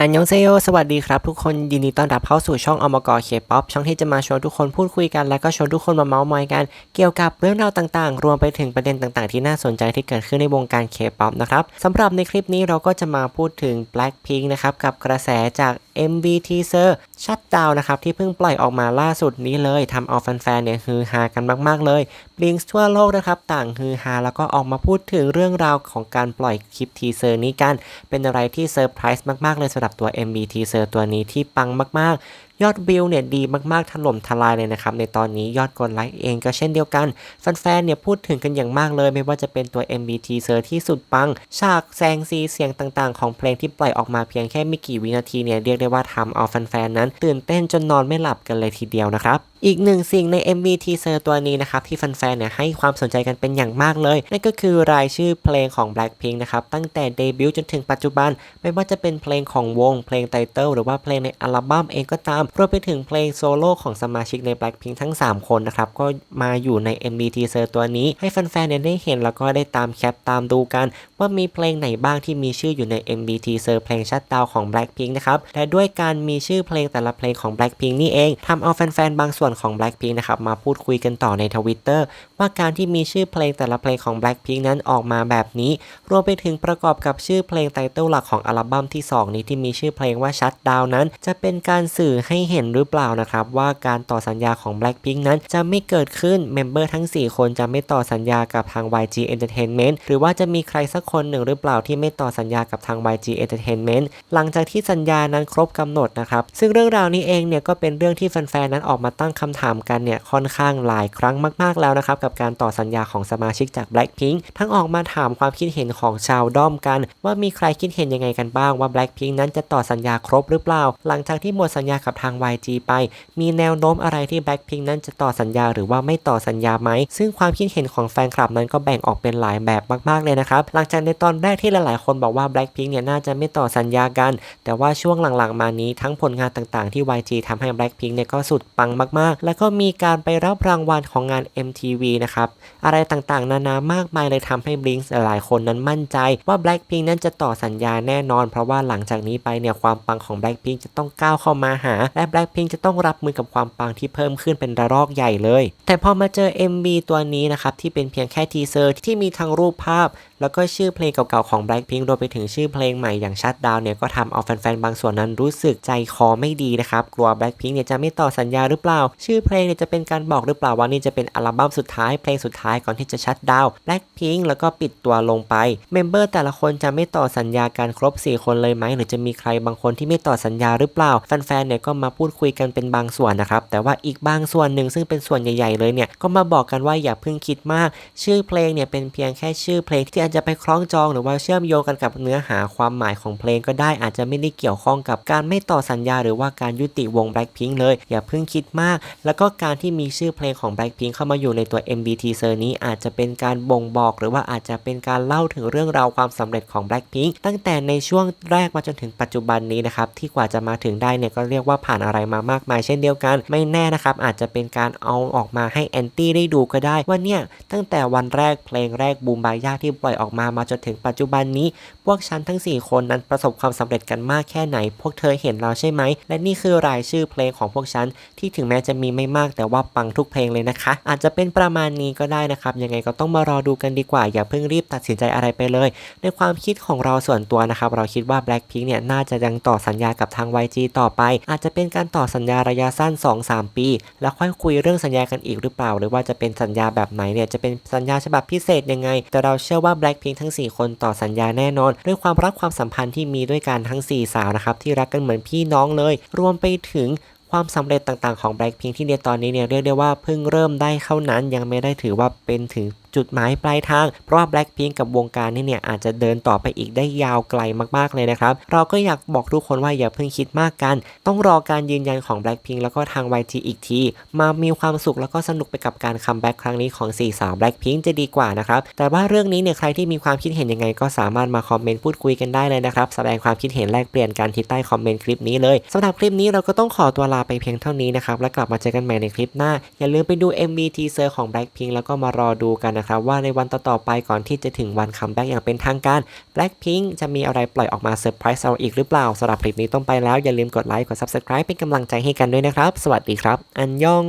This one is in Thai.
อันยองเซโยสวัสดีครับทุกคนยินดีต้อนรับเข้าสู่ช่องอมกเคป๊อปช่องที่จะมาชวนทุกคนพูดคุยกัน และก็ชวนทุกคนมาเมาส์มอยกัน เกี่ยวกับเรื่องราวต่างๆ รวมไปถึงประเด็นต่างๆ ที่น่าสนใจที่เกิดขึ้นในวงการเคป๊อปนะครับสำหรับในคลิปนี้เราก็จะมาพูดถึง Blackpink นะครับกับกระแสจาก MV Teaser ชัดดาวนะครับที่เพิ่งปล่อยออกมาล่าสุดนี้เลยทำเอาแฟนๆเนี่ยฮือฮากันมากๆเลยบลิงทั่วโลกนะครับต่างฮือฮาแล้วก็ออกมาพูดถึงเรื่องราวของการปล่อยคลิปทีเซอร์นี้กัน เป็นอะไรที่เซอร์ไพรส์มากๆเลยสำหรับตัว MBT เซอร์ตัวนี้ที่ปังมาก ยอดวิวเนี่ยดีมากๆถล่มทลายเลยนะครับ ในตอนนี้ยอดกดไลค์เองก็เช่นเดียวกัน แฟนๆเนี่ยพูดถึงกันอย่างมากเลยไม่ว่าจะเป็นตัว MV teaser ที่สุดปัง ฉากแสงสีเสียงต่างๆ ของเพลงที่ปล่อยออกมาเพียงแค่ไม่กี่วินาทีเนี่ยเรียกได้ว่าทำเอาแฟนๆนั้นตื่นเต้นจนนอนไม่หลับกันเลยทีเดียวนะครับอีกหนึ่งสิ่งใน MV teaser ตัวนี้นะครับ ที่แฟนๆเนี่ยให้ความสนใจกันเป็นอย่างมากเลย นั่นก็คือรายชื่อเพลงของ Blackpink นะครับ ตั้งแต่เดบิวต์จนถึงปัจจุบัน ไม่ว่าจะเป็นเพลงของวง เพลงไตเติลหรือว่าเพลงในอัลบั้มเองก็ตามรวมไปถึงเพลงโซโล่ของสมาชิกใน Blackpink ทั้ง 3 คนนะครับ ก็มาอยู่ใน MV teaser ตัวนี้ ให้แฟนๆเนี่ยได้เห็นแล้วก็ได้ตามแคปตามดูกัน ว่ามีเพลงไหนบ้างที่มีชื่ออยู่ใน MV teaser เพลงชัดดาวของ Blackpink นะครับและด้วยการมีชื่อเพลงแต่ละเพลงของ Blackpink นี่เองทำเอาแฟนๆบางส่วนของ Blackpink นะครับมาพูดคุยกันต่อใน Twitter ว่าการที่มีชื่อเพลงแต่ละเพลงของ Blackpink นั้นออกมาแบบนี้ รวมไปถึงประกอบกับชื่อเพลงไตเติลหลักของอัลบั้มที่ 2 นี้ที่มีชื่อเพลงว่าชัดดาวนั้น จะเป็นการสื่อให้เห็นหรือเปล่านะครับว่าการต่อสัญญาของ Blackpink นั้นจะไม่เกิดขึ้นเมมเบอร์ทั้ง 4 คนจะไม่ต่อสัญญากับทาง YG Entertainment หรือว่าจะมีใครสักคนหนึ่งหรือเปล่าที่ไม่ต่อสัญญากับทาง YG Entertainment หลังจากที่สัญญานั้นครบกำหนดนะครับ ซึ่งเรื่องราวนี้เองเนี่ยก็เป็นเรื่องที่แฟนๆนั้นออกมาตั้งคำถามกันเนี่ยค่อนข้างหลายครั้งมาก ๆแล้วนะครับกับการต่อสัญญาของสมาชิกจาก Blackpink ทั้งออกมาถามความคิดเห็นของชาวด้อมกัน ว่ามีใครคิดเห็นยังไงกันบ้างว่า Blackpink นั้นจะต่อสัญญาครบหรือเปล่า หลังจากที่หมดสัญญากับทางาง YG ไป มีแนวโน้มอะไรที่ Blackpink นั้นจะต่อสัญญาหรือว่าไม่ต่อสัญญาไหม ซึ่งความคิดเห็นของแฟนคลับนั้นก็แบ่งออกเป็นหลายแบบมากๆเลยนะครับ หลังจากในตอนแรกที่หลายๆ คนบอกว่า Blackpink เนี่ยน่าจะไม่ต่อสัญญากัน แต่ว่าช่วงหลังๆ มานี้ทั้งผลงานต่างๆ ที่ YG ทำให้ Blackpink เนี่ยก็สุดปังมากๆ แล้วก็มีการไปรับรางวัลของงาน MTV นะครับ อะไรต่างๆ นานามากมายเลยทำให้ Blink หลายๆคนนั้นมั่นใจว่า Blackpink นั้นจะต่อสัญญาแน่นอน เพราะว่าหลังจากนี้ไปเนี่ยความปังของ Blackpink จะต้องก้าวเข้ามาหาและ Blackpink จะต้องรับมือกับความปังที่เพิ่มขึ้นเป็นระลอกใหญ่เลย แต่พอมาเจอ MV ตัวนี้นะครับที่เป็นเพียงแค่ทีเซอร์ที่มีทั้งรูปภาพ แล้วก็ชื่อเพลงเก่าๆของ Blackpink รวมไปถึงชื่อเพลงใหม่อย่างชัดดาวเนี่ยก็ทำเอาแฟนๆบางส่วนนั้นรู้สึกใจคอไม่ดีนะครับกลัว Blackpink เนี่ยจะไม่ต่อสัญญาหรือเปล่า ชื่อเพลงเนี่ยจะเป็นการบอกหรือเปล่าว่านี่จะเป็นอัลบั้มสุดท้ายเพลงสุดท้ายก่อนที่จะชัดดาว Blackpink แล้วก็ปิดตัวลงไปเมมเบอร์แต่ละคนจะไม่ต่อสัญญาการครบ 4 คนเลยไหมหรือจะมีใครบางคนที่ไม่ต่อสัญญาหรือเปล่าแฟนๆเนี่ยก็มาพูดคุยกันเป็นบางส่วนนะครับ แต่ว่าอีกบางส่วนหนึ่งซึ่งเป็นส่วนใหญ่ๆเลยเนี่ยก็มาบอกกันว่าอย่าเพิ่งคิดมาก ชื่อเพลงเนี่ยเป็นเพียงแค่ชื่อเพลงที่อาจจะไปคล้องจองหรือว่าเชื่อมโยงกันกับเนื้อหาความหมายของเพลงก็ได้อาจจะไม่ได้เกี่ยวข้องกับการไม่ต่อสัญญา หรือว่าการยุติวง Blackpink เลย อย่าเพิ่งคิดมาก แล้วก็การที่มีชื่อเพลงของ Blackpink เข้ามาอยู่ในตัว MV teaser นี้อาจจะเป็นการบ่งบอก หรือว่าอาจจะเป็นการเล่าถึงเรื่องราวความสำเร็จของ Blackpink ตั้งแต่ในช่วงแรกมาจนถึงปัจจุบันนี้นะครับที่กว่าจะมาถึงได้เนี่ยก็เรียกว่าผ่านอะไรมามากมายเช่นเดียวกัน ไม่แน่นะครับอาจจะเป็นการเอาออกมาให้แอนตี้ได้ดูก็ได้ว่าเนี่ยตั้งแต่วันแรกเพลงแรกบูมบายาที่ปล่อยออกมามาจนถึงปัจจุบันนี้ พวกฉันทั้ง 4 คนนั้นประสบความสำเร็จกันมากแค่ไหน พวกเธอเห็นเราใช่ไหม และนี่คือรายชื่อเพลงของพวกฉันที่ถึงแม้จะมีไม่มากแต่ว่าปังทุกเพลงเลยนะคะ อาจจะเป็นประมาณนี้ก็ได้นะครับ ยังไงก็ต้องมารอดูกันดีกว่า อย่าเพิ่งรีบตัดสินใจอะไรไปเลย ในความคิดของเราส่วนตัวนะครับ เราคิดว่า Blackpink เนี่ยน่าจะยังต่อสัญญากับทาง YG ต่อไป อาจจะเป็นการต่อสัญญาระยะสั้น 2-3 ปี แล้วค่อยคุยเรื่องสัญญากันอีกหรือเปล่า หรือว่าจะเป็นสัญญาแบบไหนเนี่ยจะเป็นสัญญาฉบับพิเศษยังไง แต่เราเชื่อว่า Blackpink ทั้ง 4 คนต่อสัญญาแน่นอน ด้วยความรักความสัมพันธ์ที่มีด้วยกันทั้ง 4 สาวนะครับที่รักกันเหมือนพี่น้องเลย รวมไปถึงความสำเร็จต่างๆของ Blackpink ที่ในตอนนี้เนี่ยเรียกได้ว่าเพิ่งเริ่มได้เข้านั้นยังไม่ได้ถือว่าเป็นถึงจุดหมายปลายทาง เพราะว่า Blackpink กับวงการนี่เนี่ยอาจจะเดินต่อไปอีกได้ยาวไกลมากๆเลยนะครับ เราก็อยากบอกทุกคนว่าอย่าเพิ่งคิดมากกัน ต้องรอการยืนยันของ Blackpink แล้วก็ทาง YG อีกที มามีความสุขแล้วก็สนุกไปกับการคัมแบ็กครั้งนี้ของสี่สาว Blackpink จะดีกว่านะครับ แต่ว่าเรื่องนี้เนี่ยใครที่มีความคิดเห็นยังไง ก็สามารถมาคอมเมนต์พูดคุยกันได้เลยนะครับ แสดงความคิดเห็นแลกเปลี่ยนกันที่ใต้คอมเมนต์คลิปนี้เลยสำหรับคลิปนี้เราก็ต้องขอตัวลาไปเพียงเท่านี้นะครับแล้วกลับมาเจอกันใหม่ในคลิปหน้าอย่าลืมไปดู MV teaser ของ Blackpink แล้วก็มารอดูกันนะครับนะครับว่าในวันต่อๆไปก่อนที่จะถึงวันคัมแบ็กอย่างเป็นทางการ Blackpink จะมีอะไรปล่อยออกมาเซอร์ไพรส์เราอีกหรือเปล่าสำหรับคลิปนี้ต้องไปแล้วอย่าลืมกดไลค์กด Subscribe เป็นกำลังใจให้กันด้วยนะครับ สวัสดีครับ อันยอง